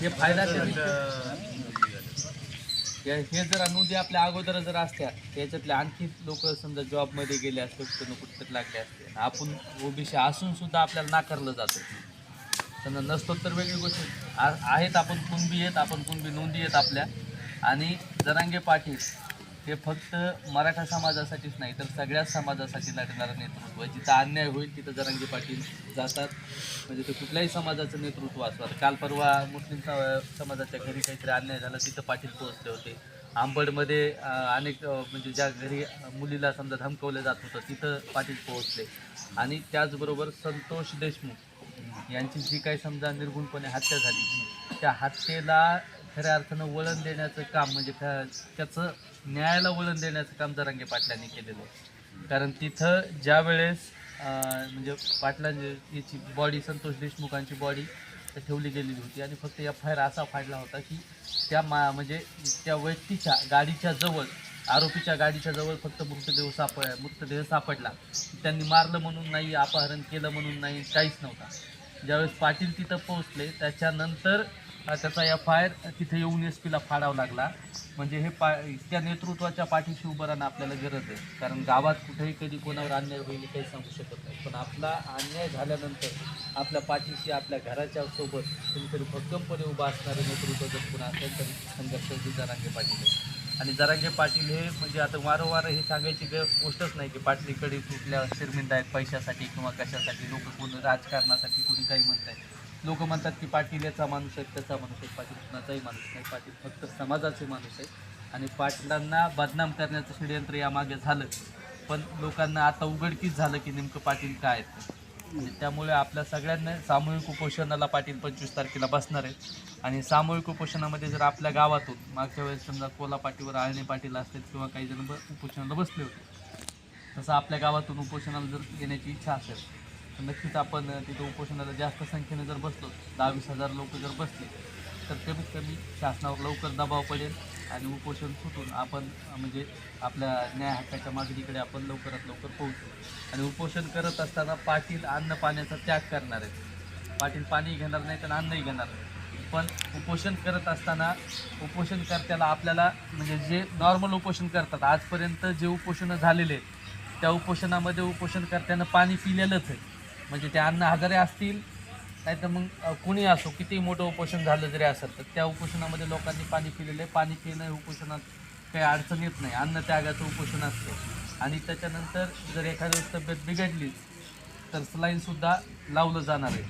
हे फायदा हे जर नोंदी आपल्या अगोदर जर असत्या त्याच्यातले आणखी लोक समजा जॉबमध्ये गेले असते कुठं कुठं लागले असते आणि आपण ओबीसी असून सुद्धा आपल्याला नाकारलं जातं. समजा नसतो तर वेगळी गोष्ट. आ- आहेत आपण कुणबी आहेत आपण कुणबी नोंदी आहेत आपल्या. आणि जरांगे पाटील हे फक्त मराठा समाजासाठीच नाही तर सगळ्याच समाजासाठी लढणारं नेतृत्व आहे. जिथं अन्याय होईल तिथं जरंगी पाटील जातात. म्हणजे ते कुठल्याही समाजाचं नेतृत्व असतं आता काल परवा मुस्लिम स- समाजाच्या घरी काहीतरी अन्याय झाला तिथं पाटील पोहोचले होते. आंबडमध्ये अनेक म्हणजे ज्या घरी मुलीला समजा धमकवलं जात होतं तिथं पाटील पोहोचले. आणि त्याचबरोबर संतोष देशमुख यांची जी काही समजा निर्गुणपणे हत्या झाली त्या हत्येला खऱ्या अर्थानं वळण देण्याचं काम म्हणजे त्या- त्याचं न्यायाला वळण देण्याचं काम जरांगे पाटलांनी केलेलं आहे. कारण तिथं ज्या वेळेस म्हणजे पाटलांची याची बॉडी संतोष देशमुखांची बॉडी ठेवली गेलेली होती. आणि फक्त एफ आय आर असा फाडला होता की त्या मा म्हणजे त्या व्यक्तीच्या गाडीच्या जवळ आरोपीच्या गाडीच्या जवळ फक्त मृतदेह सापड मृतदेह सापडला. त्यांनी मारलं म्हणून नाही अपहरण केलं म्हणून नाही काहीच नव्हता. ज्यावेळेस पाटील तिथं पोहोचले त्याच्यानंतर त्याचा एफ आय आर तिथे येऊन एस पीला फाडावा लागला. म्हणजे हे पा त्या नेतृत्वाच्या पाठीशी उभं राहणं आपल्याला गरज आहे. कारण गावात कुठेही कधी कोणावर अन्याय होईल हे काही सांगू शकत नाही. पण आपला अन्याय झाल्यानंतर आपल्या पाठीशी आपल्या घराच्या सोबत कुणीतरी भक्कमपणे उभा असणारे नेतृत्व जर कोण असेल तर संघर्ष जरांगे पाटील आहे आणि जरांगे पाटील हे म्हणजे आता वारंवार हे सांगायची गोष्टच नाही की पाटलीकडे कुठल्या शर्मिंदा आहेत पैशासाठी किंवा कशासाठी? लोक कोण राजकारणासाठी कोणी काही म्हणत आहेत लोक म्हणतात की पाटील याचा माणूस आहे त्याचा माणूस आहे. पाटील कुणाचाही माणूस नाही. पाटील फक्त समाजाचे माणूस आहे. आणि पाटलांना बदनाम करण्याचं षडयंत्र यामागे झालं. पण लोकांना आता उघडकीच झालं की नेमकं पाटील काय आहेत. त्यामुळे आपल्या सगळ्यांना सामूहिक उपोषणाला पाटील पंचवीस तारखेला बसणार आहेत. आणि सामूहिक उपोषणामध्ये जर आपल्या गावातून मागच्या वेळेस समजा कोला पाटीवर आळणे पाटील असतील किंवा काही जण ब- उपोषणाला बसले होते. तसं आपल्या गावातून उपोषणाला जर येण्याची इच्छा असेल तर नक्कीच आपण तिथं उपोषणाला जास्त संख्येने जर बसलो दहा वीस हजार लोक जर बसले तर कमीत कमी शासनावर लवकर दबाव पडेल आणि उपोषण सुटून आपण म्हणजे आपल्या न्याय हक्काच्या मागणीकडे आपण लवकरात लवकर पोहोचू. आणि उपोषण करत असताना पाटील अन्न पाण्याचा त्याग करणार आहेत. पाटील पाणी घेणार नाही तर अन्नही घेणार नाही पण उपोषण करत असताना उपोषणकर्त्याला आपल्याला म्हणजे जे नॉर्मल उपोषण करतात आजपर्यंत जे उपोषणं झालेले आहेत त्या उपोषणामध्ये उपोषणकर्त्यानं पाणी पिलेलंच आहे. म्हणजे ते अन्न आजारे असतील नाही तर मग कुणी असो किती मोठं उपोषण झालं जरी असेल तर त्या उपोषणामध्ये लोकांनी पाणी पिलेलं आहे पाणी पिणं उपोषणात काही अडचण येत नाही. अन्न त्यागाचं उपोषण असतं. आणि त्याच्यानंतर जर एखाद्या तब्येत बिघडली तर सलाईनसुद्धा लावलं जाणार आहे.